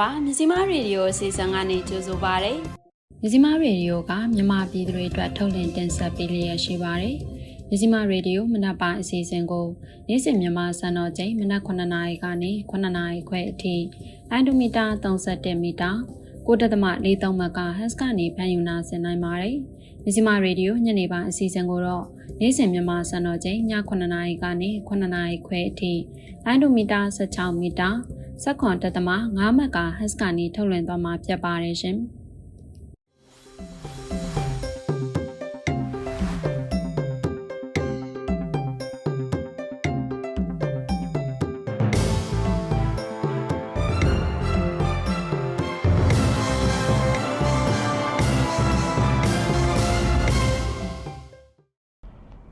င်္ဂလာပါမြစီမရေဒီယိုအစီအစဉ်ကနေကြိုဆိုပါရစေမြစီမရေဒီယိုကမြန်မာပြည်သူတွေအတွက်ထုတ်လင်းတင်ဆက်ပေးလျက်ရှိပါတယ်မြစီမရေဒီယိုမနက်ပိုင်းအစီအစဉ်ကိုနေ့စဉ်မြန်မာစံတော်ချိန်မနက်9:00နာရီကနေ9:00နာရီခွဲအထိလိုင်းဒိုမီတာ31မီတာ 9.43မကဟက်စ်ကနေဖန်ယူနာဆင်နိုင်ပါတယ်မြစီမရေဒီယိုညနေပိုင်းအစီအစဉ်ကိုတော့နေ့စဉ်မြန်မာစံတော်ချိန်ည9:00နာရီကနေ9:00နာရီခွဲအထိလိုင်းဒိုမီတာ16မီတာစက်ခွန်တက်သမ9မက်ကဟက်စ်ကနေထုတ်လွှင့်သွားမှာဖြစ်ပါတယ်ရှင်။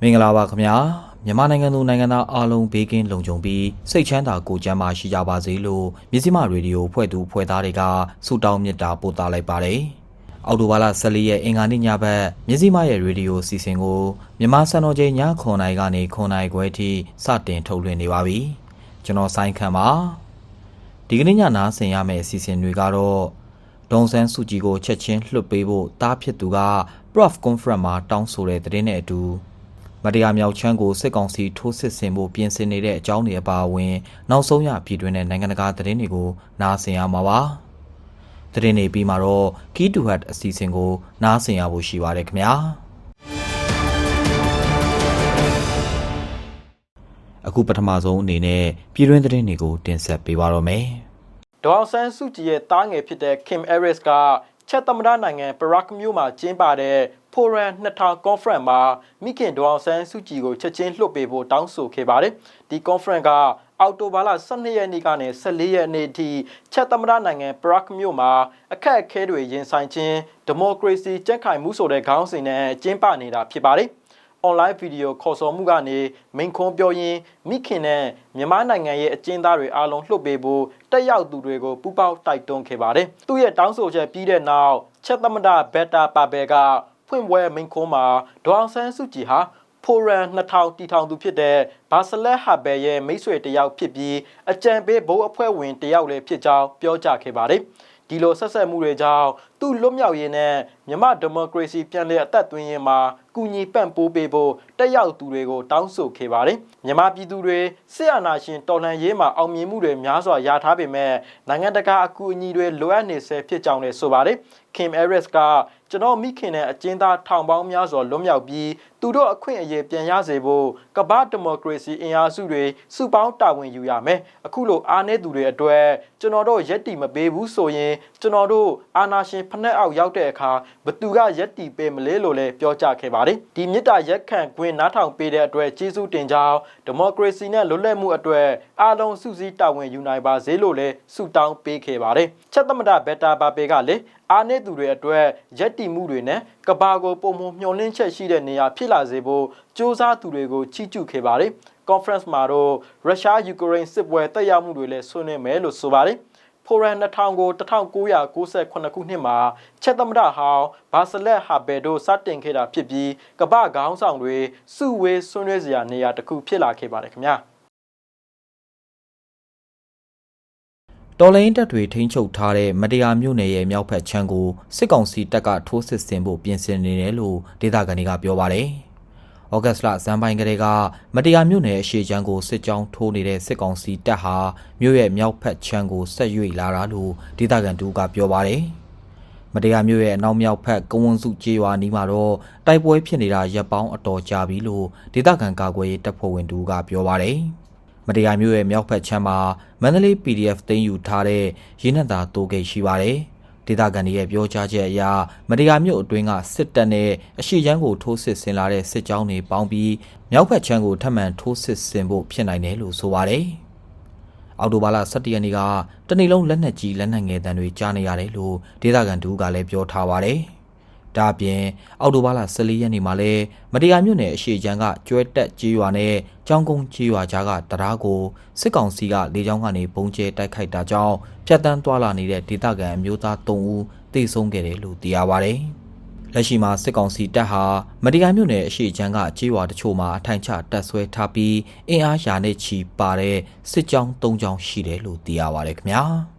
မင်္ဂလာပါခင်ဗျာမြန်မာနိုင်ငံသူနိုင်ငံသားအားလုံးဘေးကင်းလုံခြုံပြီးစိတ်ချမ်းသာကိုယ်ကျန်းမာရှိကြပါစေလို့မြစည်းမရေဒီယိုဖွဲ့သူဖွဲ့သားတွေကဆုတောင်းမေတ္တာပို့သလိုက်ပါတယ်အော်တိုဘာလ14ရက်အင်္ဂါနေ့ညဘက်မြစည်းမရဲ့ရေဒီယိုစီစဉ်ကိုမြန်မာစံတော်ချိန်ည9:00နာရီကနေ9:00နာရီခွဲထိစတင်ထုတ်လွှင့်နေပါပြီကျွန်တော်ဆိုင်းခန့်ပါဒီကနေ့ညနားဆင်ရမယ့်အစီအစဉ်တွေကတော့ဒေါန်ဆန်းစုကြည်ကိုချက်ချင်းလွှတ်ပေးဖို့တားဖြစ်သူက Prof Conference မှာတောင်းဆိုတဲ့သတင်းနဲ့အတူ မတရားမြောက်ချမ်းကိုစစ်ကောင်စီထိုးစစ်ဆင်ဖို့ပြင်ဆင်နေတဲ့အကြောင်းတွေအပါအဝင် နောက်ဆုံးရပြည်တွင်းတဲ့နိုင်ငံတကာသတင်းတွေကိုနားဆင်ရမှာပါ။သတင်းတွေပြီးမှာတော့ Key to Heart အစီအစဉ်ကိုနားဆင်ရဖို့ရှိပါတယ်ခင်ဗျာ။အခုပထမဆုံးအနေနဲ့ပြည်တွင်းသတင်းတွေကိုတင်ဆက်ပေးပါတော့မယ်။ဒေါအောင်ဆန်းစုကြည်ရဲ့တားငယ်ဖြစ်တဲ့ Kim Harris ကချက်သမ္မတနိုင်ငံပရာကမြို့မှာကျင်းပတဲ့ Forum 2000 Conference မှာမိခင်ဒေါအောင်ဆန်းစုကြည်ကိုချက်ချင်းလွှတ်ပေးဖို့တောင်းဆိုခဲ့ပါတယ်။ဒီ Conference ကအောက်တိုဘာလ12ရက်နေ့ကနေ14ရက်နေ့ထိချက်သမ္မတနိုင်ငံပရာကမြို့မှာအခက်အခဲတွေရင်ဆိုင်ခြင်းဒီမိုကရေစီကြက်ခိုင်မှုဆိုတဲ့ခေါင်းစဉ်နဲ့ကျင်းပနေတာဖြစ်ပါတယ်။ online video ခေါ်ဆိုမှုကနေမိန်ခွန်းပြောရင်းမိခင်နဲ့မြန်မာနိုင်ငံရဲ့အကျဉ်းသားတွေအားလုံးလှုပ်ပေးဖို့တက်ရောက်သူတွေကိုပူးပေါင်းတိုက်တွန်းခဲ့ပါတယ်။သူ့ရဲ့တောင်းဆိုချက်ပြီးတဲ့နောက်ချက်သမ္မတဘက်တာပါဘယ်က ဖွင့်ပွဲမိန်ခွန်းမှာဒေါအောင်ဆန်းစုကြည်ဟာဖိုရန်2000တီထောင်သူဖြစ်တဲ့ဘာစလက်ဟာဘယ်ရဲ့မိတ်ဆွေတယောက်ဖြစ်ပြီးအကြံပေးဘိုးအဖွဲ့ဝင်တယောက်လည်းဖြစ်ကြောင်းပြောကြားခဲ့ပါတယ်။ဒီလိုဆက်ဆက်မှုတွေကြောင့် သူ့လွတ်မြောက်ရေးနဲ့မြမဒီမိုကရေစီပြန်လည်အသက်သွင်းရေးမှာကူညီပံ့ပိုးပေးဖို့တက်ရောက်သူတွေကိုတောင်းဆိုခဲ့ပါတယ်။မြမပြည်သူတွေစစ်အာဏာရှင်တော်လှန်ရေးမှာအောင်မြင်မှုတွေများစွာရထားပေမဲ့နိုင်ငံတကာအကူအညီတွေလိုအပ်နေဆဲဖြစ်ကြောင်းလည်းဆိုပါတယ်။ Kim Harris ကကျွန်တော်မိခင်နဲ့အကျဉ်းသားထောင်ပေါင်းများစွာလွတ်မြောက်ပြီးသူတို့အခွင့်အရေးပြန်ရစေဖို့ကမ္ဘာဒီမိုကရေစီအင်အားစုတွေစုပေါင်းတာဝန်ယူရမယ်အခုလိုအားနည်းသူတွေအတွက်ကျွန်တော်တို့ရက်တီမပေးဘူးဆိုရင်ကျွန်တော်တို့အာဏာရှင်ဖက်နှက်အောက်ရောက်တဲ့အခါဘသူကရက်တီပေးမလဲလို့လည်းပြောကြားခဲ့ပါတယ်ဒီမြစ်တာရက်ခံခွင့်နားထောင်ပေးတဲ့အတွက်ကျေးဇူးတင်ကြောင်းဒီမိုကရေစီနဲ့လွတ်လပ်မှုအတွက်အားလုံးစုစည်းတာဝန်ယူနိုင်ပါစေလို့လည်းဆုတောင်းပေးခဲ့ပါတယ်ချက်သမဒဘက်တာဘာပေကလည်းအားနည်းသူတွေအတွက်ရက်တီမှုတွေနဲ့ကဘာကိုပုံမမျှော်လင့်ချက်ရှိတဲ့နေရာဖြစ်လာစေဖို့စ조사သူတွေကိုချီးကျူးခဲ့ပါတယ်။ conference မှာတော့ရုရှားယူကရိန်းစစ်ပွဲတက်ရောက်မှုတွေလည်းဆွေးနွေးမယ်လို့ဆိုပါတယ်။ ဖိုရန်2000ကို1998ခုနှစ်မှာချက်သမဒဟောင်းဘာစလက်ဟာဘယ်တို့စတင်ခဲ့တာဖြစ်ပြီးကမ္ဘာခေါင်းဆောင်တွေစုဝေးဆွေးနွေးစရာနေရာတစ်ခုဖြစ်လာခဲ့ပါတယ်ခင်ဗျာ။တော်လိုင်းတပ်တွေထိန်းချုပ်ထားတဲ့မတရားမြို့နယ်ရဲ့မြောက်ဖက်ခြမ်းကိုစစ်ကောင်စီတပ်ကထိုးစစ်ဆင်ဖို့ပြင်ဆင်နေတယ်လို့ဒေသခံတွေကပြောပါတယ်။ ဩဂတ်စ်လဇန်ပိုင်းကလေးကမတရားမြို့နယ်အရှိချမ်းကိုစစ်ကြောင်းထိုးနေတဲ့စစ်ကောင်စီတပ်ဟာမြို့ရဲ့မြောက်ဖက်ခြမ်းကိုဆက်ရွေ့လာတာလို့ဒေသခံတူကပြောပါတယ်။မတရားမြို့ရဲ့အနောက်မြောက်ဖက်ကဝန်းစုကျေးရွာနီးမှာတော့တိုက်ပွဲဖြစ်နေတာရပ်ပေါင်းအတော်ကြာပြီလို့ဒေသခံကာကွယ်ရေးတပ်ဖွဲ့ဝင်တူကပြောပါတယ်။မတရားမျိုးရဲ့မြောက်ဖက်ချမ်းမှာမန္တလေး PDF သိမ်းယူထားတဲ့ရင်းနှံသာတိုးဂိတ်ရှိပါတယ်။ ဒေသခံတွေရဲ့ပြောကြားချက်အရမတရားမျိုးအတွင်းကစစ်တပ်နဲ့အရှိချမ်းကိုထိုးစစ်ဆင်လာတဲ့စစ်ကြောင်းတွေပေါင်းပြီးမြောက်ဖက်ချမ်းကိုထပ်မံထိုးစစ်ဆင်ဖို့ဖြစ်နိုင်တယ်လို့ဆိုပါတယ်။အော်တိုဘာလ17ရက်နေ့ကတနေ့လုံးလက်နက်ကြီးလက်နက်ငယ်တံတွေကြားနေရတယ်လို့ဒေသခံတူကလည်းပြောထားပါတယ်။ ဒါအပြင်အော်တိုဘာလ14ရက်နေ့မှာလဲမတရားမြို့နယ်အရှိချမ်းကကျွဲတက်ကြီးရွာနဲ့ကြောင်းကုန်းကြီးရွာကြားကတရားကိုစစ်ကောင်စီကလေကြောင်းကနေပုံကျဲတိုက်ခိုက်တာကြောင့်ဖျက်တမ်းသွားလာနေတဲ့ဒေသခံအမျိုးသား3ဦးသေဆုံးခဲ့တယ်လို့သိရပါတယ်။လက်ရှိမှာစစ်ကောင်စီတပ်ဟာမတရားမြို့နယ်အရှိချမ်းကကြေးရွာတချို့မှာအထိုင်ချတပ်ဆွဲထားပြီးအင်အားရာနဲ့ချီပါတဲ့စစ်ကြောင်း၃ကြောင်းရှိတယ်လို့သိရပါတယ်ခင်ဗျာ။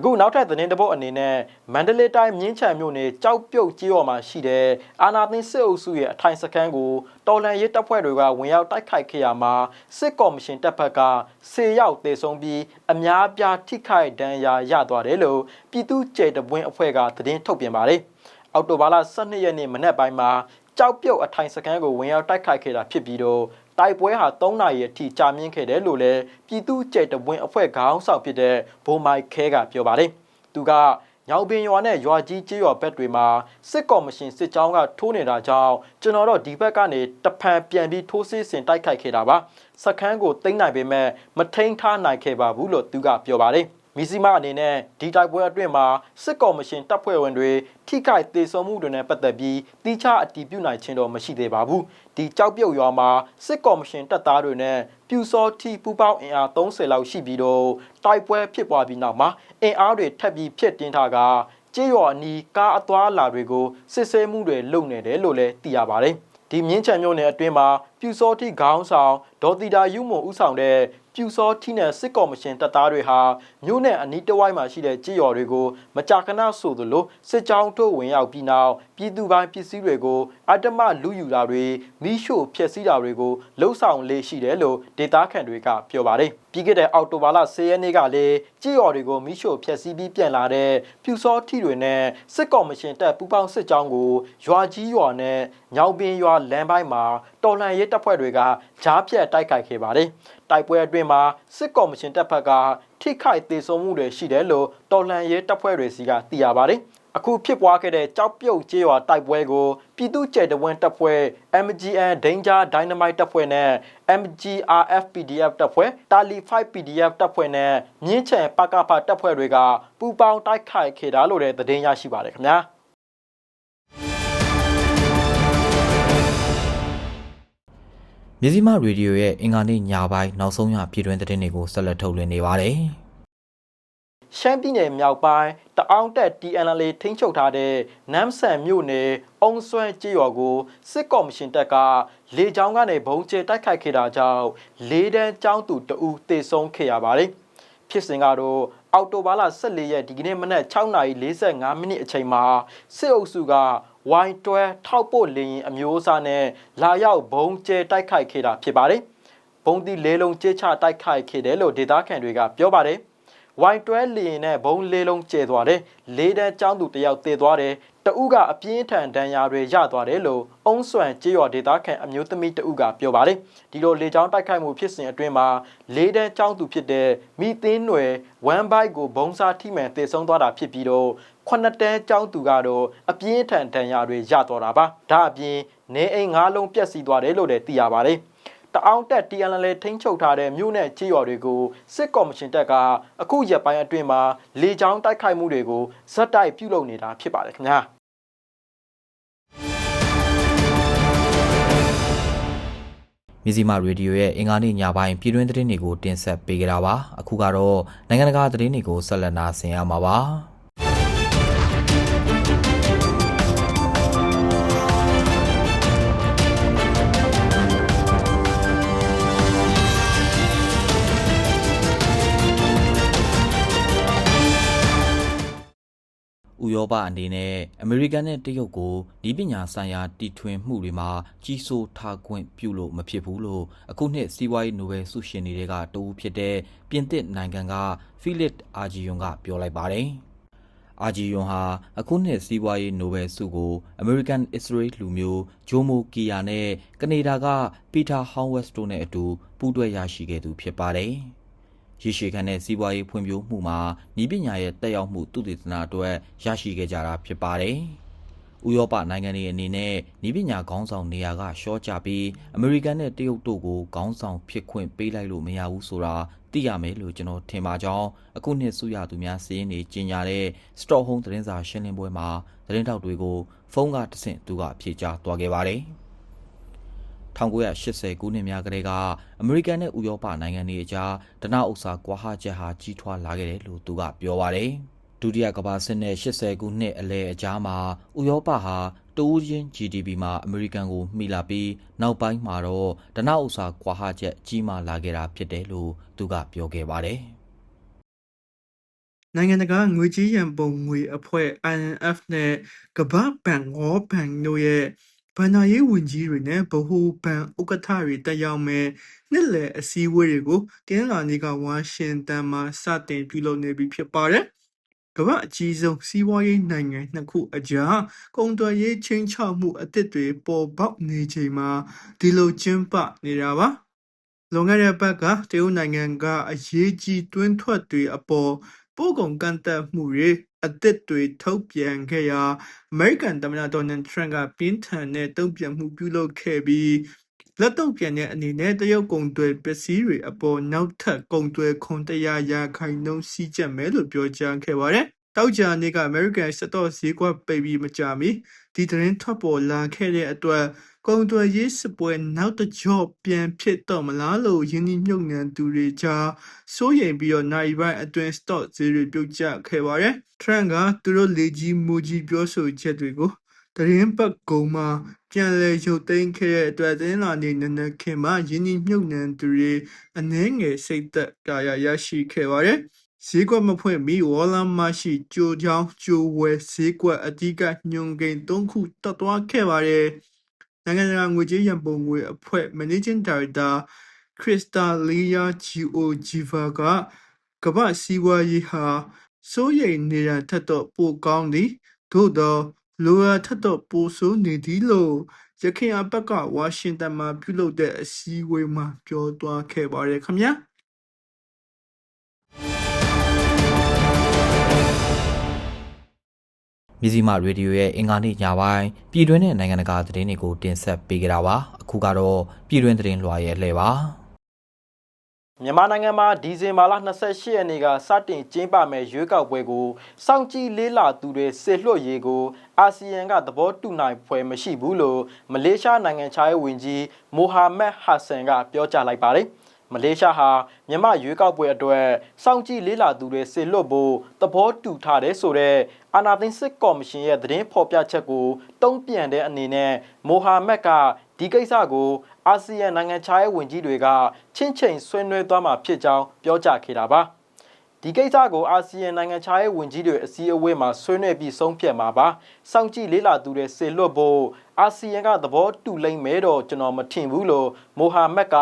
အခုနောက်ထပ်သတင်းတစ်ပုဒ်အနေနဲ့မန္တလေးတိုင်းမြင်းချံမြို့နယ်ကြောက်ပြုတ်ကြီးော်မှာရှိတဲ့အာနာသိန်းစစ်အုပ်စုရဲ့အထိုင်စခန်းကိုတော်လန်ရေးတပ်ဖွဲ့တွေကဝင်ရောက်တိုက်ခိုက်ခဲ့ရမှာစစ်ကော်မရှင်တပ်ဖက်က10ရောက်တေဆုံးပြီးအများပြားထိခိုက်ဒဏ်ရာရသွားတယ်လို့ပြည်သူ့ကြဲတပွင့်အဖွဲ့ကသတင်းထုတ်ပြန်ပါတယ်။အောက်တိုဘာလ12ရက်နေ့မနက်ပိုင်းမှာကြောက်ပြုတ်အထိုင်စခန်းကိုဝင်ရောက်တိုက်ခိုက်ခဲ့တာဖြစ်ပြီးတော့ တိုက်ပွဲဟာ3နာရီအထိကြာမြင့်ခဲ့တယ်လို့လည်းပြည်သူ့ကြဲတပွင့်အဖွဲ့ခေါင်းဆောင်ဖြစ်တဲ့ဘိုမိုက်ခဲကပြောပါတယ်။သူကညောင်ပင်ရွာနဲ့ရွာကြီးကျေးရွာဘက်တွေမှာစစ်ကော်မရှင်စစ်ကြောင်းကထိုးနေတာကြောင့်ကျွန်တော်တို့ဒီဘက်ကနေတဖန်ပြန်ပြီးထိုးစစ်ဆင်တိုက်ခိုက်ခဲ့တာပါစခန်းကိုသိမ်းနိုင်ပေမဲ့မထိန်ထားနိုင်ခဲ့ပါဘူးလို့သူကပြောပါတယ် မီစီမအနေနဲ့ဒီတိုက်ပွဲအတွင်းမှာစစ်ကော်မရှင်တပ်ဖွဲ့ဝင်တွေထိခိုက်ဒေဆုံးမှုတွေနဲ့ပတ်သက်ပြီးတိကျအတည်ပြုနိုင်ခြင်းတော့မရှိသေးပါဘူးဒီကြောက်ပြုတ်ရွာမှာစစ်ကော်မရှင်တပ်သားတွေနဲ့ပြူစောတိပူပေါင်းအင်အား30လောက်ရှိပြီးတော့တိုက်ပွဲဖြစ်ပွားပြီးနောက်မှာအင်အားတွေထပ်ပြီးဖြစ်တင်းထားကကြေးရွာအနီးကားအသွားအလာတွေကိုစစ်ဆေးမှုတွေလုပ်နေတယ်လို့လည်းသိရပါတယ်ဒီမြင်းချံမြို့နယ်အတွင်းမှာပြူစောတိခေါင်းဆောင်ဒေါ်တီတာယူမွန်ဦးဆောင်တဲ့ ပြူစောတိနဲ့စစ်ကော်မရှင်တပ်သားတွေဟာမြို့နယ်အနီးတစ်ဝိုက်မှာရှိတဲ့ကြေးရွာတွေကိုမကြာခဏဆိုသလိုစစ်ကြောင်းတို့ဝင်ရောက်ပြီးနောက်ပြည်သူပိုင်းပစ္စည်းတွေကိုအတ္တမလူယူတာတွေမိရှို့ဖျက်ဆီးတာတွေကိုလှုံ့ဆော်လေးရှိတယ်လို့ဒေတာခန်တွေကပြောပါတယ်ပြီးခဲ့တဲ့အောက်တိုဘာလ10ရက်နေ့ကလည်းကြေးရွာတွေကိုမိရှို့ဖျက်ဆီးပြီးပြန်လာတဲ့ပြူစောတိတွေနဲ့စစ်ကော်မရှင်တပ်ပူးပေါင်းစစ်ကြောင်းကိုရွာကြီးရွာနဲ့ညောင်ပင်ရွာလမ်းပိုင်းမှာတော်လှန်ရေးတပ်ဖွဲ့တွေကကြားဖြတ်တိုက်ခိုက်ခဲ့ပါတယ်။ တိုက်ပွဲအတွင်းမှာစစ်ကော်မရှင်တပ်ဖက်ကထိခိုက်ဒေဆုံးမှုတွေရှိတယ်လို့တော်လှန်ရေးတပ်ဖွဲ့တွေစီကသိရပါတယ်။အခုဖြစ်ပွားခဲ့တဲ့ကြောက်ပြုတ်ကျေးရွာတိုက်ပွဲကိုပြည်သူ့ကျဲတဝင်းတပ်ဖွဲ့ MGN Danger Dynamite တပ်ဖွဲ့နဲ့ MGRF PDF တပ်ဖွဲ့ Tali 5 PDF တပ်ဖွဲ့နဲ့မြင်းချံပကဖတပ်ဖွဲ့တွေကပူးပေါင်းတိုက်ခိုက်ခဲ့တာလို့လည်းသတင်းရရှိပါတယ်ခင်ဗျာ။ မြစည်းမရေဒီယိုရဲ့အင်္ဂါနေ့ညပိုင်းနောက်ဆုံးရပြည်တွင်းသတင်းတွေကိုဆက်လက်ထုတ်လွှင့်နေပါတယ်။ရှမ်းပြည်နယ်မြောက်ပိုင်းတအောင်းတက် TNL ထိန်းချုပ်ထားတဲ့နမ်ဆန်မြို့နယ်အုံဆွဲကြေးရွာကိုစစ်ကော်မရှင်တပ်ကလေကြောင်းကနေဘုံကျဲတိုက်ခိုက်ခဲ့တာကြောင့်လေးတန်းចောင်းသူတအူတေဆုံးခဲ့ရပါတယ်။ဖြစ်စဉ်ကတော့အောက်တိုဘာလ14ရက်ဒီကနေ့မနက်6:45မိနစ်အချိန်မှာစစ်အုပ်စုက Y12 ထောက်ပို့လေရင်အမျိုးအစားနဲ့လာရောက်ဘုံကျဲတိုက်ခိုက်ခဲ့တာဖြစ်ပါတယ်။ဘုံတီလေးလုံးကျဲချတိုက်ခိုက်ခဲ့တယ်လို့ဒေသခံတွေကပြောပါတယ်။ Y12 လေရင်နဲ့ဘုံလေးလုံးကျဲသွားတယ်။လေးတန်းចောင်းသူတယောက်တည်သွားတယ်။တဦးကအပြင်းထန်ဒဏ်ရာတွေရသွားတယ်လို့အုံးဆွမ်ကြေးရွာဒေသခံအမျိုးသမီးတဦးကပြောပါတယ်။ဒီလိုလေကြောင်းတိုက်ခိုက်မှုဖြစ်စဉ်အတွင်းမှာလေးတန်းចောင်းသူဖြစ်တဲ့မိသင်းနွယ်ဝမ်ဘိုက်ကိုဘုံစားထိမှန်တည်ဆုံးသွားတာဖြစ်ပြီးတော့ ခုနှစ်တန်းចောင်းသူကတော့အပြင်းထန်ဒဏ်ရာတွေရသွားတာပါ။ဒါအပြင်နေအိမ်၅လုံးပျက်စီးသွားတယ်လို့လည်းသိရပါတယ်။တအောင်တက် TNL ထိန်းချုပ်ထားတဲ့မြို့နယ်ကြေးရွာတွေကိုစစ်ကော်မရှင်တပ်ကအခုရက်ပိုင်းအတွင်းမှာလေကြောင်းတိုက်ခိုက်မှုတွေကိုဇက်တိုက်ပြုလုပ်နေတာဖြစ်ပါတယ်ခင်ဗျာမြစည်းမရေဒီယိုရဲ့အင်္ဂါနေ့ညပိုင်းပြည်တွင်းသတင်းတွေကိုတင်ဆက်ပေးကြတာပါအခုကတော့နိုင်ငံတကာသတင်းတွေကိုဆက်လက်နာဆင်ရမှာပါ ပအနေနဲ့အမေရိကန်နဲ့တရုတ်ကိုဤပညာဆိုင်ရာတီထွင်မှုတွေမှာကြီးစိုးထားခွင့်ပြုလို့မဖြစ်ဘူးလို့အခုနှစ်စီးပွားရေးနိုဘယ်ဆုရှင်တွေကတဦးဖြစ်တဲ့ပြင်သစ်နိုင်ငံကဖိလစ်အာဂျီယွန်ကပြောလိုက်ပါတယ်။အာဂျီယွန်ဟာအခုနှစ်စီးပွားရေးနိုဘယ်ဆုကိုအမေရိကန်အစ္စရေးလူမျိုးဂျိုမိုကီယာနဲ့ကနေဒါကပီတာဟောင်းဝက်စ်တို့နဲ့အတူပူးတွဲရရှိခဲ့သူဖြစ်ပါတယ်။ ရေရှည်ခံတဲ့စီးပွားရေးဖွံ့ဖြိုးမှုမှာဤပညာရဲ့တက်ရောက်မှုသူတေသနာအတွက်ရရှိခဲ့ကြတာဖြစ်ပါတယ်။ဥရောပနိုင်ငံတွေအနေနဲ့ဤပညာခေါင်းဆောင်နေရာကရှော့ချပြီးအမေရိကန်နဲ့တရုတ်တို့ကိုခေါင်းဆောင်ဖြစ်ခွင့်ပေးလိုက်လို့မရဘူးဆိုတာသိရမယ်လို့ကျွန်တော်ထင်ပါကြောင်းအခုနှစ်ဆုရသူများစီးရင်နေကြီးညာတဲ့ Stockholm သတင်းစာရှင်းလင်းပွဲမှာသတင်းထောက်တွေကိုဖုန်းကတဆင့်သူကဖြေကြားသွားခဲ့ပါတယ်။ 1980ခုနှစ်များကတည်းကအမေရိကန်နဲ့ဥရောပနိုင်ငံတွေအကြားဒနာဥစ္စာကွာဟချက်ဟာကြီးထွားလာခဲ့တယ်လို့သူကပြောပါတယ်။ဒုတိယကမ္ဘာစစ်နဲ့80ခုနှစ်အလယ်အကြားမှာဥရောပဟာတိုးချင်း GDP မှာအမေရိကန်ကိုမှီလာပြီးနောက်ပိုင်းမှာတော့ဒနာဥစ္စာကွာဟချက်ကြီးမားလာခဲ့တာဖြစ်တယ်လို့သူကပြောခဲ့ပါတယ်။နိုင်ငံတကာငွေကြေးရန်ပုံငွေအဖွဲ့ IMF နဲ့ကမ္ဘာ့ဘဏ်ငေါဘဏ်တို့ရဲ့ ဘဏ္ဍာရေးဝန်ကြီးတွေနဲ့ဗဟိုဘဏ်ဥက္ကဋ္ဌတွေတက်ရောက်မဲ့နှစ်လည်အစည်းအဝေးတွေကိုတင်းလာနေကဝါရှင်တန်မှာစတင်ပြုလုပ်နေပြီဖြစ်ပါတယ်။ကမ္ဘာအကြီးဆုံးစီးပွားရေးနိုင်ငံနှစ်ခုအကြားကုန်သွယ်ရေးချင်းချောက်မှုအသစ်တွေပေါ်ပေါက်နေချိန်မှာဒီလိုကျင်းပနေတာပါ။လွန်ခဲ့တဲ့ဘက်ကတရုတ်နိုင်ငံကအရေးကြီးတွင်းထွက်တွေအပေါ်ပို့ကုန်ကန့်သက်မှုတွေ အသစ်တွေထုတ်ပြန်ခဲ့ရာအမေရိကန်သမ္မတဒေါ်နယ်ထရန့်ကပြင်းထန်တဲ့တုံ့ပြန်မှုပြုလုပ်ခဲ့ပြီးလက်တုံ့ပြန်တဲ့အနေနဲ့တရုတ်ကုန်သွယ်ပစ္စည်းတွေအပေါ်နောက်ထပ်ကုန်သွယ်ခွန်100ရာခိုင်နှုန်းစီးကျက်မယ်လို့ပြောကြားခဲ့ပါတယ်။တောက်ကြနေ့ကအမေရိကန်စတော့ဈေးကွက်ပိတ်ပြီးမကြမီဒီသတင်းထွက်ပေါ်လာခဲ့တဲ့အတွက် ကုန်သွယ်ရေးစစ်ပွဲနောက်တစ်ကြော့ပြန်ဖြစ်တော့မလားလို့ယင်းနှိမ့်ညွတ်နှံသူတွေကြားစိုးရိမ်ပြီးတော့နိုင်ပိုင်းအတွင်း stock ဈေးတွေပြုတ်ကျခဲ့ပါတယ်။ Trend ကသူတို့လေကြီးမူကြီးပြောဆိုချက်တွေကိုသတင်းပတ်ကုံမှာပြန်လည်ရုပ်သိမ်းခဲ့တဲ့အတွက်သတင်းလာနေနနခင်မှာယင်းနှိမ့်ညွတ်နှံသူတွေအနှဲငယ်စိတ်သက်ကာယရရှိခဲ့ပါတယ်။ဈေးကွက်မဖွင့်မီဝေါ်လမ်းမရှိကြိုချောင်းကြိုဝယ်ဈေးကွက်အဓိကညွန်ကိန်း၃ခုတက်သွားခဲ့ပါတယ်။ နိုင်ငံတကာငွေကြေးရန်ပုံငွေအဖွဲ့ Managing Director Kristalina Georgieva ကကမ္ဘာ့စီးပွားရေးဟာစိုးရိမ်နေတာထက်တော့ပိုကောင်းသည်သို့သောလိုရာထက်တော့ပိုဆိုးနေသည်လို့ရခိုင်အပတ်ကဝါရှင်တန်မှာပြုလုပ်တဲ့အစည်းအဝေးမှာပြောသွားခဲ့ပါတယ်ခင်ဗျာ မြစည်းမရေဒီယိုရဲ့အင်္ဂါနေ့ညပိုင်းပြည်တွင်းနဲ့နိုင်ငံတကာသတင်းတွေကိုတင်ဆက်ပေးကြတာပါအခုကတော့ပြည်တွင်းသတင်းလွှာရဲ့လှည့်ပါမြန်မာနိုင်ငံမှာဒီဇင်ဘာလ28ရက်နေ့ကစတင်ကျင်းပမယ်ရွေးကောက်ပွဲကိုစောင့်ကြည့်လေးလာသူတွေဆစ်လွှတ်ရေးကိုအာဆီယံကသဘောတူနိုင်ဖွယ်မရှိဘူးလို့မလေးရှားနိုင်ငံခြားရေးဝန်ကြီးမိုဟာမက်ဟာဆန်ကပြောကြားလိုက်ပါတယ် မလေးရှားဟာမြန်မာရွေးကောက်ပွဲအတွက်စောင့်ကြည့်လေးလာသူတွေဆစ်လွတ်ဖို့သဘောတူထားတယ်ဆိုတော့အာနာသိန်းစစ်ကော်မရှင်ရဲ့သတင်းဖော်ပြချက်ကိုတုံ့ပြန်တဲ့အနေနဲ့မိုဟာမက်ကဒီကိစ္စကိုအာဆီယံနိုင်ငံခြားရေးဝန်ကြီးတွေကချင့်ချိန်ဆွေးနွေးသွားမှာဖြစ်ကြောင်းပြောကြားခဲ့တာပါဒီကိစ္စကိုအာဆီယံနိုင်ငံခြားရေးဝန်ကြီးတွေအစည်းအဝေးမှာဆွေးနွေးပြီးဆုံးဖြတ်မှာပါစောင့်ကြည့်လေးလာသူတွေဆေလွတ်ဖို့ အာဆီယံကသဘောတူလိမ့်မယ်တော့ကျွန်တော်မထင်ဘူးလို့မိုဟာမက်က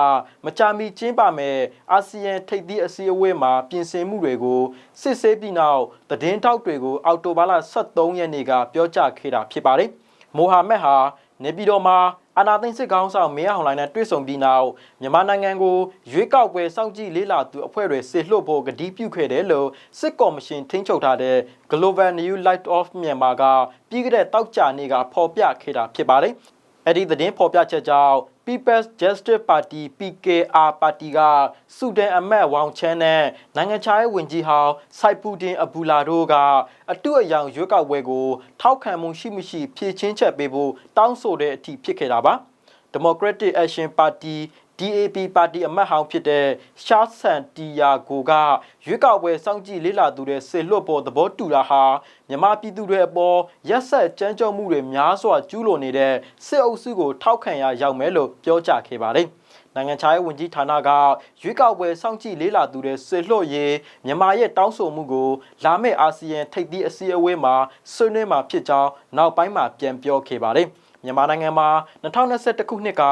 မကြာမီကျင်းပမယ်အာဆီယံထိပ်သီးအစည်းအဝေးမှာပြင်ဆင်မှုတွေကိုစစ်ဆေးပြီးနောက်သတင်းထောက်တွေကိုအောက်တိုဘာလ23ရက်နေ့ကပြောကြားခဲ့တာဖြစ်ပါတယ်မိုဟာမက်ဟာ နေပြည်တော်မှာအာနာသိန်းစစ်ကောင်းဆောင်မင်းအောင်လှိုင်နဲ့တွေ့ဆုံပြီးနောက်မြန်မာနိုင်ငံကိုရွေးကောက်ပွဲစောင့်ကြည့်လေးလာသူအဖွဲ့တွေဆေလွှတ်ဖို့ကတိပြုခဲ့တယ်လို့စစ်ကော်မရှင်ထိန်းချုပ်ထားတဲ့ Global New Light of Myanmar ကပြီးခဲ့တဲ့တောက်ကြနေ့ကဖော်ပြခဲ့တာဖြစ်ပါတယ်။အဲ့ဒီသတင်းဖော်ပြချက်ကြောင့် People's Justice Party PKR ပါတီကစူဒန်အမတ်ဝေါင်ချန်းနဲ့နိုင်ငံခြားရေးဝန်ကြီးဟောင်းစိုက်ပူတင်အဘူလာတို့ကအတူအယောင်ရွေးကောက်ပွဲကို ထောက်ခံမှုရှိမရှိဖြည့်ချင်းချက်ပေးဖို့တောင်းဆိုတဲ့အထိဖြစ်ခဲ့တာပါ Democratic Action Party DAP ပါတီအမတ်ဟောင်းဖြစ်တဲ့ရှားဆန်တီယာကိုကရွေးကောက်ပွဲစောင့်ကြည့်လေ့လာသူတွေဆေလွတ်ပေါ်သဘောတူတာဟာမြန်မာပြည်သူတွေအပေါ်ရက်ဆက်ကြမ်းကြုတ်မှုတွေများစွာကျူးလွန်နေတဲ့စစ်အုပ်စုကိုထောက်ခံရရောက်မယ်လို့ပြောကြားခဲ့ပါတယ်။နိုင်ငံခြားရေးဝန်ကြီးဌာနကရွေးကောက်ပွဲစောင့်ကြည့်လေးလာသူတွေဆွေလွှတ်ရေးမြန်မာရဲ့တောင်းဆိုမှုကိုလာမယ့်အာဆီယံထိပ်သီးအစည်းအဝေးမှာဆွေးနွေးမှာဖြစ်ကြောင်းနောက်ပိုင်းမှာပြန်ပြောခဲ့ပါတယ်။ မြန်မာနိုင်ငံမှာ2021ခုနှစ်က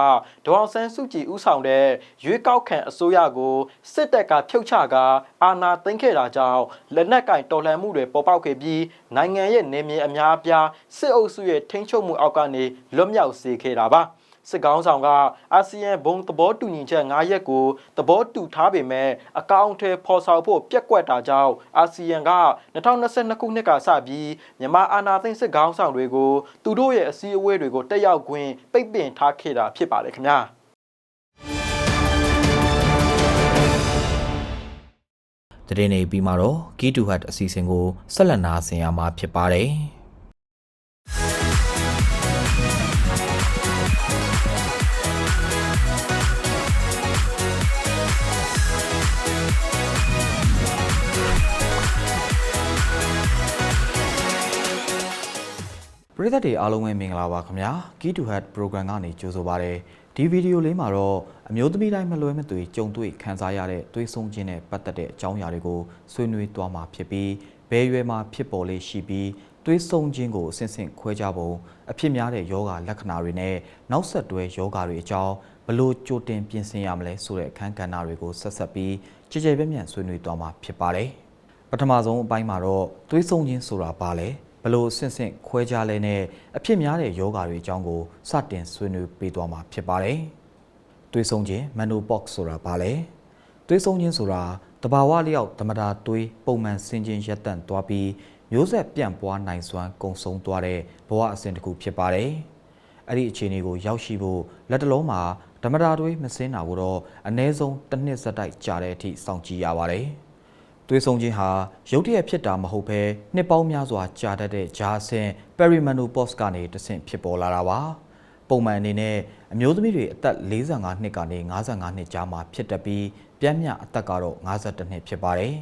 ဒေါအောင်ဆန်းစုကြည်ဦးဆောင်တဲ့ရွေးကောက်ခံအစိုးရကိုစစ်တပ်ကဖြုတ်ချကာအာဏာသိမ်းခဲ့တာကြောင့်လက်နက်ကင်တော်လှန်မှုတွေပေါ်ပေါက်ခဲ့ပြီးနိုင်ငံရဲ့နေမြေအများအပြားစစ်အုပ်စုရဲ့ထိန်းချုပ်မှုအောက်ကနေလွတ်မြောက်စေခဲ့တာပါ စစ်ကောင်းဆောင်ကအာဆီယံဘုံသဘောတူညီချက်၅ရက်ကိုသဘောတူထားပေမဲ့အကောင့်ထဲပေါ်ဆောင်ဖို့ပြက်ကွက်တာကြောင့်အာဆီယံက2022ခုနှစ်ကစပြီးမြန်မာအာဏာသိမ်းစစ်ကောင်းဆောင်တွေကိုသူတို့ရဲ့အစည်းအဝေးတွေကိုတက်ရောက်ခွင့်ပိတ်ပင်ထားခဲ့တာဖြစ်ပါတယ်ခင်ဗျာသတင်းတွေပြီးမှတော့ Key to Heart အစီအစဉ်ကိုဆက်လက်နားဆင်ရမှာဖြစ်ပါတယ် ပရိသတ်တွေအားလုံးပဲမင်္ဂလာပါခင်ဗျာ Key to Head program ကနေကြိုဆိုပါရစေဒီဗီဒီယိုလေးမှာတော့အမျိုးသမီးတိုင်းမလွဲမသွေကြုံတွေ့ခံစားရတဲ့သွေးဆုံခြင်းနဲ့ပတ်သက်တဲ့အကြောင်းအရာတွေကိုဆွေးနွေးသွားမှာဖြစ်ပြီးဘယ်ရွယ်မှာဖြစ်ပေါ်လေးရှိပြီးသွေးဆုံခြင်းကိုအဆင့်ဆင့်ခွဲခြားပုံအဖြစ်များတဲ့ယောဂလက္ခဏာတွေနဲ့နောက်ဆက်တွဲယောဂတွေအကြောင်းဘလို့ကြိုတင်ပြင်ဆင်ရမလဲဆိုတဲ့အခန်းကဏ္ဍတွေကိုဆက်ဆက်ပြီးကြည်ကြဲပြန့်ပြန့်ဆွေးနွေးသွားမှာဖြစ်ပါတယ်ပထမဆုံးအပိုင်းမှာတော့သွေးဆုံခြင်းဆိုတာဘာလဲ ဘလို့ဆင့်ဆင့်ခွဲခြားလဲနဲ့အဖြစ်များတဲ့ယောဂါတွေအကြောင်းကိုစတင်ဆွေးနွေးပေးသွားမှာဖြစ်ပါတယ်။သွေးဆုံခြင်း menopause ဆိုတာဘာလဲ။သွေးဆုံခြင်းဆိုတာတဘာဝလျောက်သမတာသွေးပုံမှန်ဆင်ခြင်းရပ်တန့်သွားပြီးမျိုးဆက်ပြန့်ပွားနိုင်စွမ်းကုံဆုံးသွားတဲ့ဘဝအစဉ်တစ်ခုဖြစ်ပါတယ်။အဲ့ဒီအခြေအနေကိုရောက်ရှိဖို့လက်တလုံးမှာဓမ္မတာသွေးမစင်းတာကိုတော့အ ਨੇ ဆုံးတစ်နှစ်စက်တိုက်ကြာတဲ့အထိစောင့်ကြည့်ရပါတယ်။ သွေးဆုံခြင်းဟာရုတ်တရက်ဖြစ်တာမဟုတ်ဘဲနှစ်ပေါင်းများစွာကြာတတ်တဲ့ဂျာအဆင် perimenopause ကနေတဆင့်ဖြစ်ပေါ်လာတာပါပုံမှန်အနေနဲ့အမျိုးသမီးတွေအသက်45နှစ်ကနေ55နှစ်ကြားမှာဖြစ်တတ်ပြီးပြင်းပြအသက်ကတော့52နှစ်ဖြစ်ပါတယ်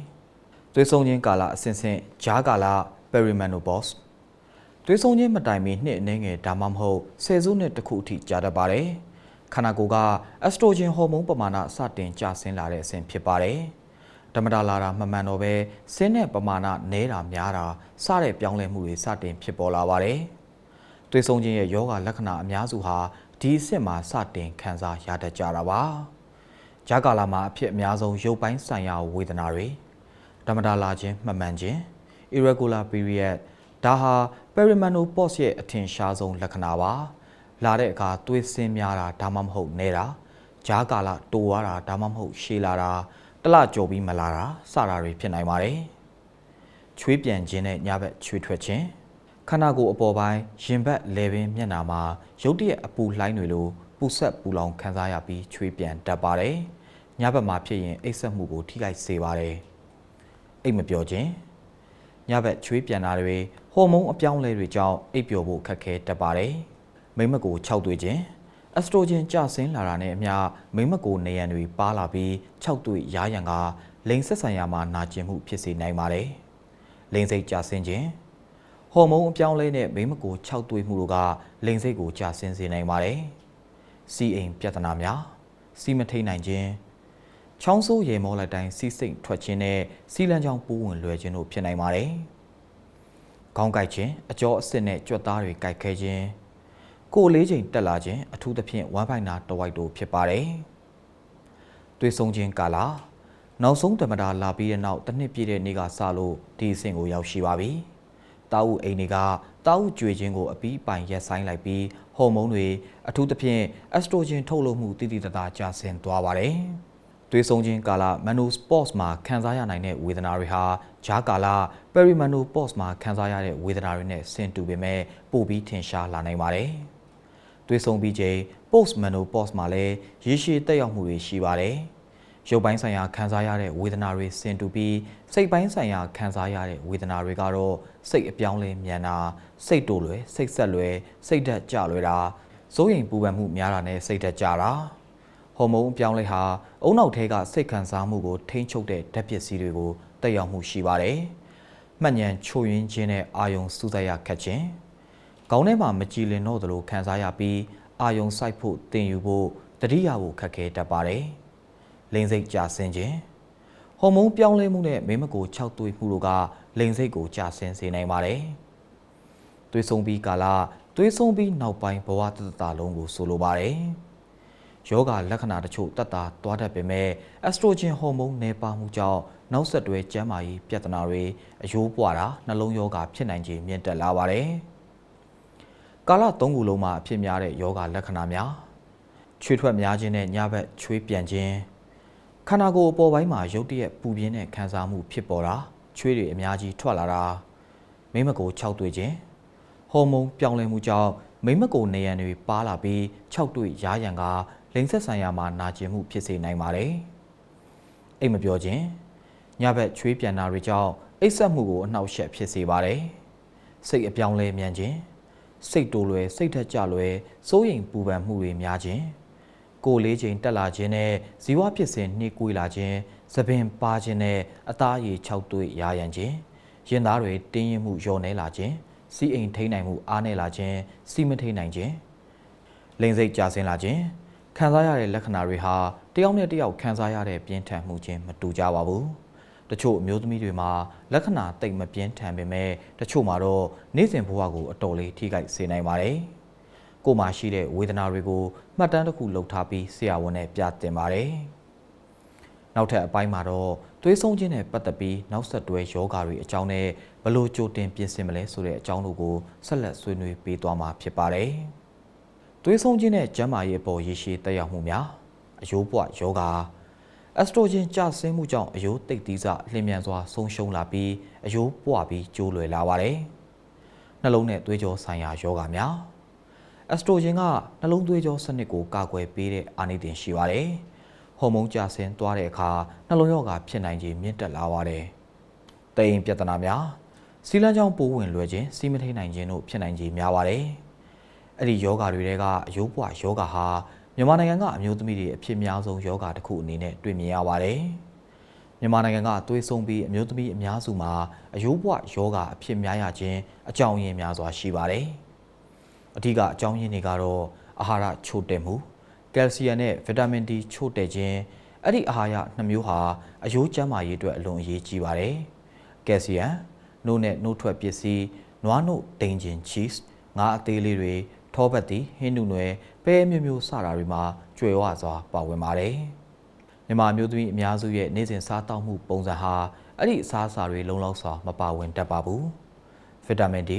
သွေးဆုံခြင်းကာလအဆင့်ဆင့်ဂျာကာလ perimenopause သွေးဆုံခြင်းမတိုင်မီနှစ်အနည်းငယ်ဒါမှမဟုတ်ဆယ်စုနှစ်တစ်ခုအထိကြာတတ်ပါတယ်ခန္ဓာကိုယ်ကအက်စထရိုဂျင်ဟော်မုန်းပမာဏစတင်ကျဆင်းလာတဲ့အဆင့်ဖြစ်ပါတယ်။ ဓမ္မတာလာတာမမှန်တော့ပဲဆင်းတဲ့ပမာဏနည်းတာများတာစတဲ့ပြောင်းလဲမှုတွေစတင်ဖြစ်ပေါ်လာပါတယ်။သွေးဆုံခြင်းရဲ့ယောဂလက္ခဏာအများစုဟာဒီအစ်စ်မှာစတင်ခံစားရတတ်ကြတာပါ။ဂျာကာလာမှာအဖြစ်အများဆုံးရုပ်ပိုင်းဆိုင်ရာဝေဒနာတွေဓမ္မတာလာခြင်းမှမှန်ခြင်း irregular period ဒါဟာ perimenopause ရဲ့အထင်ရှားဆုံးလက္ခဏာပါ။လာတဲ့အခါသွေးဆင်းများတာဒါမှမဟုတ်နေတာဂျာကာလာတိုးသွားတာဒါမှမဟုတ်ရှည်လာတာ တလကြော်ပြီးမလာတာစတာတွေဖြစ်နိုင်ပါတယ်။ချွေးပြန်ခြင်းနဲ့ညဘက်ချွေးထွက်ခြင်းခန္ဓာကိုယ်အပေါ်ပိုင်းရင်ဘတ်လေပင်မျက်နှာမှာရုတ်တရက်အပူလှိုင်းတွေလိုပူဆက်ပူလောင်ခံစားရပြီးချွေးပြန်တတ်ပါတယ်။ညဘက်မှာဖြစ်ရင်အိပ်စက်မှုကိုထိခိုက်စေပါတယ်။အိပ်မပျော်ခြင်းညဘက်ချွေးပြန်တာတွေဟော်မုန်းအပြောင်းလဲတွေကြောင့်အိပ်ပျော်ဖို့ခက်ခဲတတ်ပါတယ်။မိမကိုခြောက်သွေးခြင်း အက်စထရိုဂျင်ကျဆင်းလာတာနဲ့အမျှမိမကိုနေရန်တွေပါလာပြီး၆တွေ့ရာရန်ကလိန်ဆက်ဆံရာမှာနာကျင်မှုဖြစ်စေနိုင်ပါတယ်။လိန်စိတ်ကျဆင်းခြင်းဟော်မုန်းအပြောင်းလဲနဲ့မိမကို၆တွေ့မှုတို့ကလိန်စိတ်ကိုကျဆင်းစေနိုင်ပါတယ်။စီအိမ်ပြဿနာများစီမထိန်နိုင်ခြင်းချောင်းဆိုးရေမောလိုက်တိုင်းစီစိတ်ထွက်ခြင်းနဲ့စီလန်းချောင်းပူးဝင်လွယ်ခြင်းတို့ဖြစ်နိုင်ပါတယ်။ခေါင်းကိုက်ခြင်းအကျော်အစ်စ်နဲ့ကြွက်သားတွေကိုက်ခဲခြင်း ကိုလေးချိန်တက်လာခြင်းအထူးသဖြင့်ဝမ်းပိုင်နာတဝိုက်တို့ဖြစ်ပါတယ်။သွေးဆုံခြင်းကာလနောက်ဆုံးဓမ္မတာလာပြီးတဲ့နောက်တစ်နှစ်ပြည့်တဲ့နေ့ကစလို့ဒီအဆင့်ကိုရောက်ရှိပါပြီ။တာဝူအိမ်တွေကတာဝူကြွေခြင်းကိုအပီးပိုင်ရက်ဆိုင်လိုက်ပြီးဟော်မုန်းတွေအထူးသဖြင့်အက်စထရိုဂျင်ထုတ်လုပ်မှုတိတိတသားကျဆင်းသွားပါတယ်။သွေးဆုံခြင်းကာလ menopause မှာခံစားရနိုင်တဲ့ဝေဒနာတွေဟာဂျာကာလ perimenopause မှာခံစားရတဲ့ဝေဒနာတွေနဲ့ဆင်တူပေမဲ့ပိုပြီးထင်ရှားလာနိုင်ပါတယ်။ သွေးဆုံပြီးချိန် post menopause မှာလည်းရေရှည်တက်ရောက်မှုတွေရှိပါတယ်။ရုပ်ပိုင်းဆိုင်ရာခံစားရတဲ့ဝေဒနာတွေဆင်တူပြီးစိတ်ပိုင်းဆိုင်ရာခံစားရတဲ့ဝေဒနာတွေကတော့စိတ်အပြောင်းလဲမြန်တာစိတ်တိုလွယ်စိတ်ဆက်လွယ်စိတ်ဓာတ်ကျလွယ်တာစိုးရိမ်ပူပန်မှုများတာနဲ့စိတ်ဓာတ်ကျတာဟော်မုန်းအပြောင်းလဲဟာအုံနောက်ထဲကစိတ်ခံစားမှုကိုထိန်းချုပ်တဲ့ဓာတ်ပစ္စည်းတွေကိုတက်ရောက်မှုရှိပါတယ်။မှတ်ဉဏ်ချို့ယွင်းခြင်းနဲ့အာယုံစူးစိုက်ရခတ်ခြင်း ခေါင်းထဲမှာမကြည်လင်တော့သလိုခံစားရပြီးအာယုံစိုက်ဖို့တင်ယူဖို့တတိယဖို့ခက်ခဲတတ်ပါတယ်။လိန်စိတ်ကြာဆင်းခြင်းဟော်မုန်းပြောင်းလဲမှုနဲ့မိမကိုခြောက်သွေးမှုတို့ကလိန်စိတ်ကိုကြာဆင်းစေနိုင်ပါတယ်။သွေးဆုံပြီးကာလသွေးဆုံပြီးနောက်ပိုင်းဘဝတတတာလုံးကိုဆိုလိုပါတယ်။ယောဂလက္ခဏာတချို့တတ်တာသွားတတ်ပေမဲ့အက်စထရိုဂျင်ဟော်မုန်းနေပါမှုကြောင့်နောက်ဆက်တွဲကျန်းမာရေးပြဿနာတွေအယိုးပွားတာနှလုံးယောဂဖြစ်နိုင်ခြေမြင့်တက်လာပါတယ်။ ကာလ၃ခုလုံးမှာအဖြစ်များတဲ့ယောဂလက္ခဏာများချွေးထွက်များခြင်းနဲ့ညဘက်ချွေးပြန်ခြင်းခန္ဓာကိုယ်အပေါ်ပိုင်းမှာရုတ်တရက်ပူပြင်းတဲ့ခံစားမှုဖြစ်ပေါ်တာချွေးတွေအများကြီးထွက်လာတာမိမကို၆တွေ့ခြင်းဟော်မုန်းပြောင်းလဲမှုကြောင့်မိမကိုနေရန်တွေပါလာပြီး၆တွေ့ရာရန်ကလိန်ဆက်ဆံရမှာနာကျင်မှုဖြစ်စေနိုင်ပါတယ်အိတ်မပြောခြင်းညဘက်ချွေးပြန်တာတွေကြောင့်အိတ်ဆက်မှုကိုအနှောက်အယှက်ဖြစ်စေပါတယ်စိတ်အပြောင်းလဲမြန်ခြင်း စိတ်တိုးလွယ်စိတ်ထက်ကြလွယ်စိုးရိမ်ပူပန်မှုတွေများခြင်းကိုလေးချိန်တက်လာခြင်းနဲ့ဇီဝဖြစ်စဉ်နှိကွေးလာခြင်းသပင်ပါခြင်းနဲ့အသားရည်၆တွေ့ရာရန်ခြင်းရင်သားတွေတင်းရင်မှုလျော့နေလာခြင်းစီအိမ်ထိန်းနိုင်မှုအားနည်းလာခြင်းစီမထိန်းနိုင်ခြင်းလိန်စိတ်ကြဆင်းလာခြင်းခံစားရတဲ့လက္ခဏာတွေဟာတယောက်နဲ့တယောက်ခံစားရတဲ့ပြင်းထန်မှုချင်းမတူကြပါဘူး တချို့အမျိုးသမီးတွေမှာလက္ခဏာတိတ်မပြင်းထန်ပေမဲ့တချို့မှာတော့နေ့စဉ်ဘဝကိုအတော်လေးထိခိုက်စေနိုင်ပါတယ်ကိုယ်မှာရှိတဲ့ဝေဒနာတွေကိုမှတ်တမ်းတစ်ခုလုပ်ထားပြီးဆရာဝန်နဲ့ပြသင်ပါတယ်နောက်ထပ်အပိုင်းမှာတော့သွေးဆုံးခြင်းနဲ့ပတ်သက်ပြီးနောက်ဆက်တွဲယောဂါတွေအကြောင်းနဲ့ဘလို့ကြိုတင်ပြင်ဆင်မလဲဆိုတဲ့အကြောင်းတို့ကိုဆက်လက်ဆွေးနွေးပေးသွားမှာဖြစ်ပါတယ်။သွေးဆုံးခြင်းနဲ့ကျန်းမာရေးအပေါ်ရရှိတက်ရောက်မှုများအယိုးပွယောဂါ အက်စထရိုဂျင်ကျဆင်းမှုကြောင့်အယိုးတိတ်သီးစလျင်မြန်စွာဆုံးရှုံးလာပြီးအယိုးပွပြီးကျိုးလွယ်လာပါတယ်။နှလုံးနဲ့သွေးကြောဆိုင်ရာယောဂါများအက်စထရိုဂျင်ကနှလုံးသွေးကြောစနစ်ကိုကာကွယ်ပေးတဲ့အာနိသင်ရှိပါတယ်။ဟော်မုန်းကျဆင်းသွားတဲ့အခါနှလုံးရောဂါဖြစ်နိုင်ခြင်းမြင့်တက်လာပါတယ်။တိမ်ပြဿနာများစီလန်းချောင်းပိုးဝင်လွယ်ခြင်းစီမထိန်နိုင်ခြင်းတို့ဖြစ်နိုင်ခြင်းများပါတယ်။အဲ့ဒီယောဂါတွေတဲကအယိုးပွယောဂါဟာ မြန်မာနိုင်ငံကအမျိုးသမီးတွေအဖြစ်များဆုံးယောဂါတစ်ခုအနေနဲ့တွေ့မြင်ရပါတယ်။မြန်မာနိုင်ငံကသွေးဆုံးပြီးအမျိုးသမီးအများစုမှာအယိုးပွယောဂါအဖြစ်များရခြင်းအကြောင်းရင်းများစွာရှိပါတယ်။အဓိကအကြောင်းရင်းတွေကတော့အာဟာရချို့တဲ့မှုကယ်လ်ဆီယမ်နဲ့ဗီတာမင် D ချို့တဲ့ခြင်းအဲ့ဒီအာဟာရနှစ်မျိုးဟာအယိုးကျန်းမာရေးအတွက်အလွန်အရေးကြီးပါတယ်။ကယ်လ်ဆီယမ်နို့နဲ့နို့ထွက်ပစ္စည်းနွားနို့ဒိန်ဂျင် cheese ငါးအသေးလေးတွေထောပတ်တီဟင်းနုနွယ် ပဲမျိုးမျိုးစတာတွေမှာကျွယ်ဝစွာပါဝင်ပါတယ်။မြန်မာမျိုးသမီးအများစုရဲ့နေ့စဉ်စားတောက်မှုပုံစံဟာအဲ့ဒီအစားအစာတွေလုံလောက်စွာမပါဝင်တတ်ပါဘူး။ဗီတာမင် D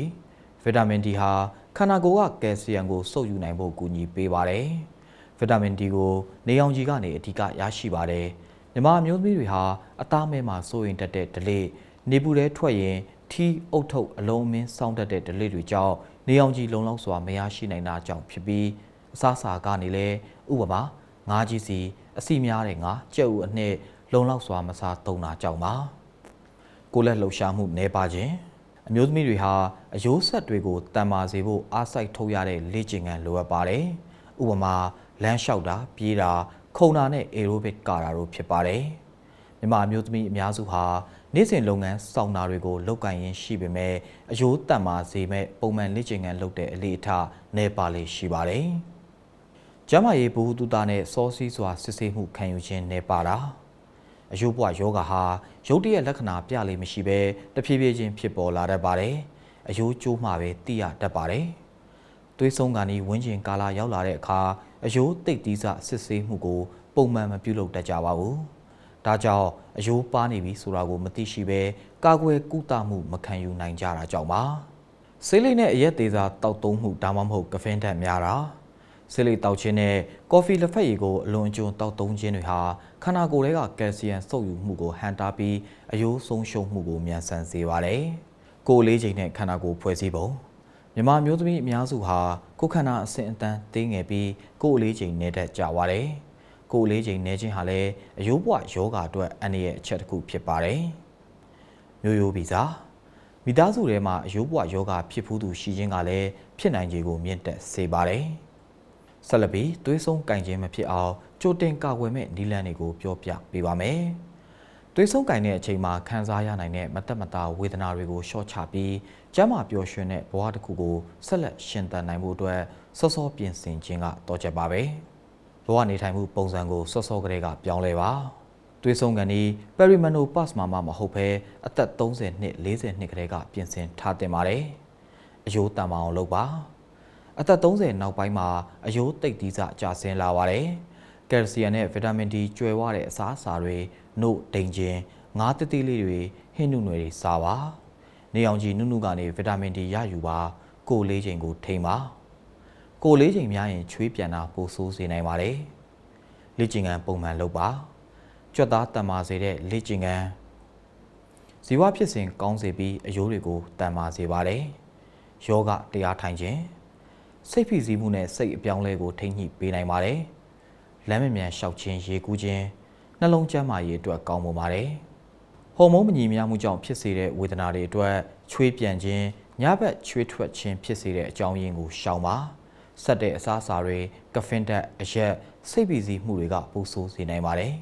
ဗီတာမင် D ဟာခန္ဓာကိုယ်ကကယ်လ်ဆီယမ်ကိုစုပ်ယူနိုင်ဖို့ကူညီပေးပါတယ်။ဗီတာမင် D ကိုနေအောင်ကြီးကနေအဓိကရရှိပါတယ်။မြန်မာမျိုးသမီးတွေဟာအသားမဲမှာစိုးရင်တက်တဲ့ဒလိနေပူတဲ့ထွက်ရင်ထီးအုတ်ထုတ်အလုံးအမင်းစောင်းတတ်တဲ့ဒလိတွေကြောင့်နေအောင်ကြီးလုံလောက်စွာမရရှိနိုင်တာကြောင့်ဖြစ်ပြီး အစားအစာကနေလဲဥပမာငါးကြီးစီအစီများတဲ့ငါကြက်ဥအနှစ်လုံလောက်စွာမစားသုံးတာကြောင့်ပါကိုလက်လှူရှားမှုနှဲပါခြင်းအမျိုးသမီးတွေဟာအယိုးဆက်တွေကိုတန်မာစေဖို့အားစိုက်ထုတ်ရတဲ့လေ့ကျင့်ခန်းလိုအပ်ပါတယ်ဥပမာလမ်းလျှောက်တာပြေးတာခုံတာနဲ့အေရိုဘစ်ကာတာတို့ဖြစ်ပါတယ်မြန်မာအမျိုးသမီးအများစုဟာနေ့စဉ်လုပ်ငန်းဆောင်တာတွေကိုလုပ်ကင်ရင်းရှိပေမဲ့အယိုးတန်မာစေမဲ့ပုံမှန်လေ့ကျင့်ခန်းလုပ်တဲ့အလေအထနေပါလေရှိပါတယ်။ ကျမရေးဘူတူတာနဲ့စောစီးစွာစစ်ဆေးမှုခံယူခြင်းနေပါတာအယိုးပွားယောဂါဟာရုတ်တရက်လက္ခဏာပြလေမရှိဘဲတဖြည်းဖြည်းချင်းဖြစ်ပေါ်လာတတ်ပါတယ်။အယိုးကျိုးမှပဲသိရတတ်ပါတယ်။သွေးဆုံးကနေဝင်းကျင်ကာလာရောက်လာတဲ့အခါအယိုးတိတ်သီးစစစ်ဆေးမှုကို ပုံမှန်မပြုလုပ်တတ်ကြပါဘူး။ဒါကြောင့်အယိုးပါနေပြီဆိုတာကိုမသိရှိဘဲကာကွယ်ကုသမှုမခံယူနိုင်ကြတာကြောင့်ပါဆေးလိပ်နဲ့အရက်သေးစာတောက်သုံးမှုဒါမှမဟုတ်ကဖင်းဓာတ်များတာ ဆေးလိပ်တောက်ခြင်းနဲ့ကော်ဖီလက်ဖက်ရည်ကိုအလွန်အကျွံတောက်သုံးခြင်းတွေဟာခန္ဓာကိုယ်ထဲကကယ်လ်ဆီယမ်စုပ်ယူမှုကိုဟန်တာပြီးအယိုးဆုံးရှုံးမှုကိုမြန်ဆန်စေပါတယ်ကိုယ်လေးချိန်နဲ့ခန္ဓာကိုယ်ဖွဲ့စည်းပုံမြမမျိုးသမီးအများစုဟာကိုယ်ခန္ဓာအဆင့်အတန်းသေးငယ်ပြီးကိုယ်လေးချိန်နဲ့တက်ကြပါတယ်။ကိုယ်လေးချိန်နေခြင်းဟာလည်းအယိုးဘဝယောဂအတွက်အန္တရာယ်အချက်တစ်ခုဖြစ်ပါတယ်။မျိုးရိုးဗီဇမိသားစုထဲမှာအယိုးဘဝယောဂဖြစ်ဖူးသူရှိခြင်းကလည်းဖြစ်နိုင်ခြေကိုမြင့်တက်စေပါတယ်။ ဆက်လက်ပြီးသွေးဆုံးကင်ခြင်းမဖြစ်အောင်ကြိုတင်ကာကွယ်မဲ့နည်းလမ်းတွေကိုပြောပြပေးပါမယ်။သွေးဆုံးကင်တဲ့အချိန်မှာခံစားရနိုင်တဲ့မတက်မတာဝေဒနာတွေကိုရှော့ချပြီးကျန်းမာပျော်ရွှင်တဲ့ဘဝတစ်ခုကိုဆက်လက်ရှင်သန်နိုင်ဖို့အတွက်စောစောပြင်ဆင်ခြင်းကတော့ချက်ပါပဲ။ဘဝနေထိုင်မှုပုံစံကိုစောစောကလေးကပြောင်းလဲပါသွေးဆုံးကန်ဒီပယ်ရီမန်နိုပတ်မှာမှမဟုတ်ဘဲအသက်30နှစ်40နှစ်ကလေးကပြင်ဆင်ထားတင်ပါတယ်အယိုးတန်မအောင်လုပ်ပါ အသက်30နောက်ပိုင်းမှာအယိုးတိတ်သီးစကျဆင်းလာပါတယ်ကယ်လ်ဆီယမ်နဲ့ဗီတာမင် D ကျွဲဝတဲ့အစားအစာတွေနို့ဒိန်ချင်းငါးတတိလေးတွေဟင်းနုနွယ်တွေစားပါနေအောင်ကြီးနုနုကနေဗီတာမင် D ရယူပါကိုလေးချိန်ကိုထိမ့်ပါကိုလေးချိန်များရင်ချွေးပြန်တာပိုဆိုးစေနိုင်ပါတယ်။လေ့ကျင့်ခန်းပုံမှန်လုပ်ပါ။ကြွက်သားတန်မာစေတဲ့လေ့ကျင့်ခန်းဇီဝဖြစ်စဉ်ကောင်းစေပြီးအယိုးတွေကိုတန်မာစေပါတယ်။ယောဂတရားထိုင်ခြင်း စိတ်ဖိစီးမှုနဲ့စိတ်အပြောင်းလဲကိုထိန်းညှိပေးနိုင်ပါတယ်။လမ်းမမြန်လျှောက်ခြင်းရေကူးခြင်းနှလုံးကျန်းမာရေးအတွက်ကောင်းပါပါတယ်။ဟော်မုန်းမညီမျှမှုကြောင့်ဖြစ်စေတဲ့ဝေဒနာတွေအတွက်ချွေးပြန်ခြင်းညဘက်ချွေးထွက်ခြင်းဖြစ်စေတဲ့အကြောင်းရင်းကိုရှောင်ပါ။ဆက်တဲ့အစားအစာတွေကဖင်တက်အရက်စိတ်ပီစီမှုတွေကပူဆိုးစေနိုင်ပါတယ်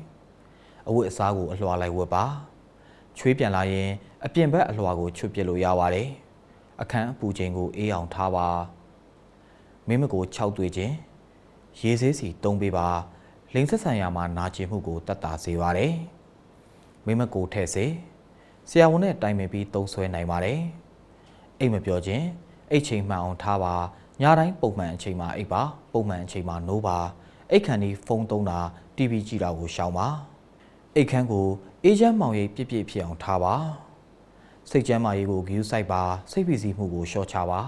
။အဝတ်အစားကိုအလွှာလိုက်ဝတ်ပါ။ချွေးပြန်လာရင်အပြင်ဘက်အလွှာကိုချွတ်ပစ်လို့ရပါတယ်။အခန်းအပူချိန်ကိုအေးအောင်ထားပါ မင်းမကို6တွေ့ခြင်းရေဆေးစီတုံးပေးပါလိန်ဆက်ဆံရမှာနာကျင်မှုကိုတတ်တာစေပါတယ်မင်းမကိုထဲ့စေဆရာဝန်နဲ့တိုင်ပင်ပြီးသုံးဆွဲနိုင်ပါတယ်အိတ်မပြောခြင်းအိတ်ချိန်မှန်အောင်ထားပါညတိုင်းပုံမှန်အချိန်မှာအိတ်ပါပုံမှန်အချိန်မှာနိုးပါအိတ်ခန့်ဒီဖုန်းသုံးတာ TV ကြည့်တာကိုရှောင်ပါအိတ်ခန်းကိုအေးချမ်းမောင်ရိပ်ပြည့်ပြည့်ဖြစ်အောင်ထားပါစိတ်ကျမ်းမာရေးကိုဂရုစိုက်ပါစိတ်ဖိစီးမှုကိုလျှော့ချပါ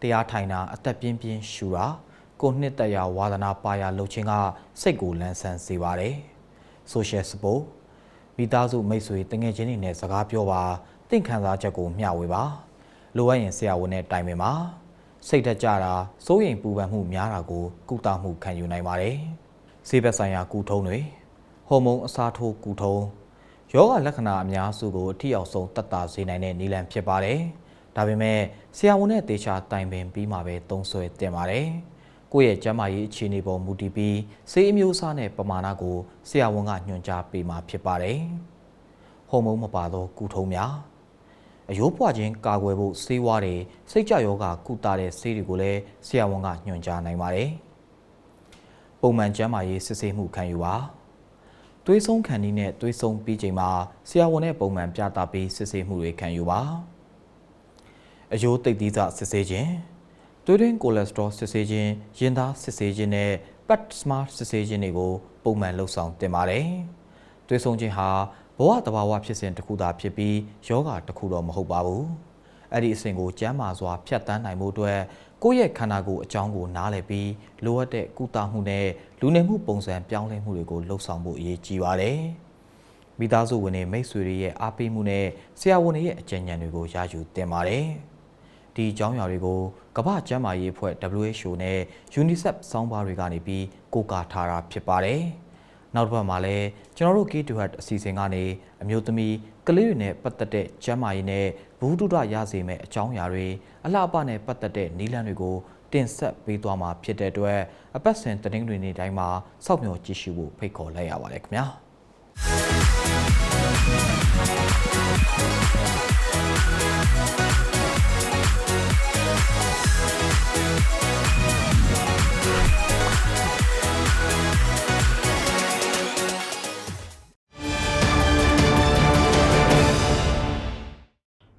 တရားထိုင်တာအသက်ပြင်းပြင်းရှူတာကိုနှစ်သက်ရာဝါသနာပါရာလှုပ်ခြင်းကစိတ်ကိုလန်းဆန်းစေပါတယ် social support မိသားစုမိတ်ဆွေတငယ်ချင်းတွေနဲ့စကားပြောပါတင့်ခံစားချက်ကိုမျှဝေပါလိုအပ်ရင်ဆရာဝန်နဲ့တိုင်ပင်ပါစိတ်သက်ကြတာစိုးရိမ်ပူပန်မှုများတာကိုကုသမှုခံယူနိုင်ပါတယ်ဆေးဘက်ဆိုင်ရာကုထုံးတွေဟော်မုန်းအစားထိုးကုထုံးယောဂလက္ခဏာအများစုကိုအထီအောင်ဆုံးတတ်တာစေနိုင်တဲ့နည်းလမ်းဖြစ်ပါတယ် ဒါပေမဲ့ဆရာဝန်နဲ့တေချာတိုင်ပင်ပြီးမှပဲသုံးဆွဲတင်ပါတယ်ကိုယ့်ရဲ့ကျန်းမာရေးအခြေအနေပေါ်မူတည်ပြီးဆေးအမျိုးအစားနဲ့ပမာဏကိုဆရာဝန်ကညွှန်ကြားပေးမှာဖြစ်ပါတယ်ဟော်မုန်းမပါသောကုထုံးများအယိုးပွားခြင်းကာကွယ်ဖို့ဆေးဝါးတွေစိတ်ကြယောဂကုသတဲ့ဆေးတွေကိုလည်းဆရာဝန်ကညွှန်ကြားနိုင်ပါတယ်။ပုံမှန်ကျန်းမာရေးစစ်ဆေးမှုခံယူပါ။သွေးဆုံးခံနည်းနဲ့သွေးဆုံးပြီးချိန်မှာဆရာဝန်နဲ့ပုံမှန်ပြသပေးစစ်ဆေးမှုတွေခံယူပါ။ အယိုးတိတ်သီးစစစ်ဆေးခြင်းသွေးတွင်းကိုလက်စထရောစစ်ဆေးခြင်းရင်သားစစ်ဆေးခြင်းနဲ့ PET smart စစ်ဆေးခြင်းတွေကိုပုံမှန်လုပ်ဆောင်တင်ပါတယ်။သွေးဆုံးခြင်းဟာဘဝတဘာဝဖြစ်စဉ်တစ်ခုသာဖြစ်ပြီးယောဂတစ်ခုတော့မဟုတ်ပါဘူးအဲ့ဒီအစဉ်ကိုကျမ်းမာစွာဖြတ်တန်းနိုင်မှုအတွက်ကိုယ့်ရဲ့ခန္ဓာကိုယ်အကြောင်းကိုနားလည်ပြီးလိုအပ်တဲ့ကုသမှုနဲ့လူနေမှုပုံစံပြောင်းလဲမှုတွေကိုလှုပ်ဆောင်ဖို့အရေးကြီးပါတယ်မိသားစုဝင်တွေမိတ်ဆွေတွေရဲ့အားပေးမှုနဲ့ဆရာဝန်တွေရဲ့အကြံဉာဏ်တွေကိုရယူသင်ပါတယ် ဒီအကြောင်းအရာတွေကိုကမ္ဘာ့ကျန်းမာရေးအဖွဲ့ WHO နဲ့ UNICEF စောင်းပါးတွေကနေပြီးကိုးကားထားတာဖြစ်ပါတယ်။နောက်တစ်ပတ်မှာလည်းကျွန်တော်တို့ Key to Heart အစီအစဉ်ကနေအမျိုးသမီးကလေးတွေနဲ့ပတ်သက်တဲ့ကျန်းမာရေးနဲ့ဘူးတုဒရစေမယ့်အကြောင်းအရာတွေအလှအပနဲ့ပတ်သက်တဲ့နည်းလမ်းတွေကိုတင်ဆက်ပေးသွားမှာဖြစ်တဲ့အတွက်အပတ်စဉ်သတင်းတွေနေ့တိုင်းမှာစောင့်မျှော်ကြည့်ရှုဖို့ဖိတ်ခေါ်လိုက်ရပါတယ်ခင်ဗျာ။ Música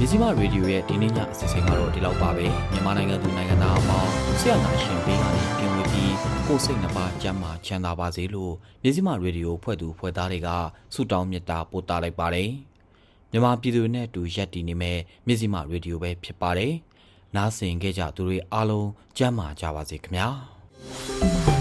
မြစီမရေဒီယိုရဲ့ဒီနေ့ညအစီအစဉ်ကတော့ဒီလောက်ပါပဲမြန်မာနိုင်ငံသူနိုင်ငံသားအပေါင်းဆရာနာရှင်ပေးကနေပြင်ဝေပြီးကိုယ်စိတ်နှပါကျမ်းမာချမ်းသာပါစေလို့မြစီမရေဒီယိုဖွဲ့သူဖွဲ့သားတွေကဆုတောင်းမေတ္တာပို့သလိုက်ပါတယ်မြန်မာပြည်သူတွေနဲ့အတူရက်တည်နေမဲ့မြစီမရေဒီယိုပဲဖြစ်ပါတယ်နားဆင်ခဲ့ကြသူတွေအားလုံးကျမ်းမာကြပါစေခင်ဗျာ